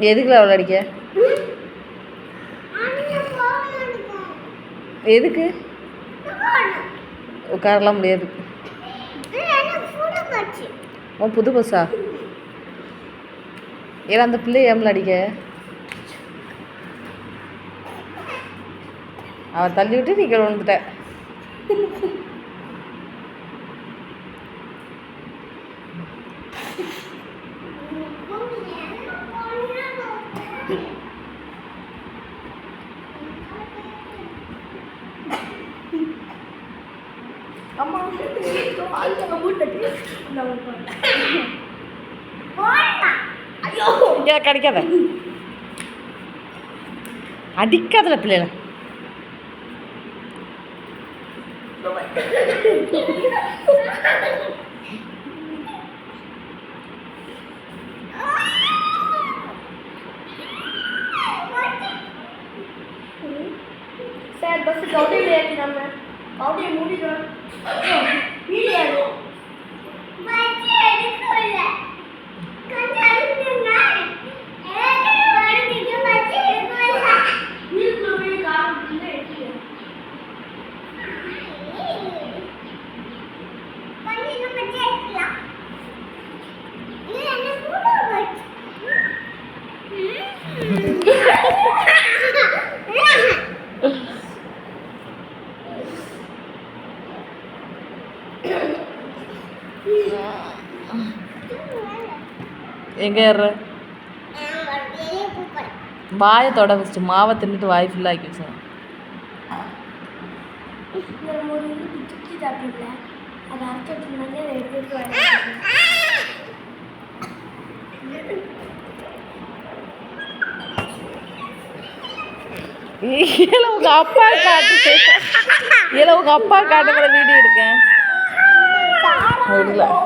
எதுக்குல விளையாடிக்க? அடிக்க எதுக்கு? உட்காரலாம் முடியாது. ஓ புது பஸ்ஸா ஏன்னா அந்த பிள்ளை ஏம்ல அடிக்க அவன் தள்ளி விட்டு நீ Thank you. அம்மா அழுத்தங்க மூட்டை ஐயோ. அடிக்காதல பிள்ளைல சார் பஸ் கவுண்டியில் ஏற்றி நம்ம கவுண்டியை எங்கே ஏற வாயை தொட வச்சுட்டு மாவை தின்னுட்டு வாய் ஃபுல்லாக ஆக்கி வச்சேன் இல்லை உங்கள் அப்பா காட்டு இல்லை உங்கள் அப்பா காட்டுற வீடியோ எடுக்கேன். വീട്ടിലാണ്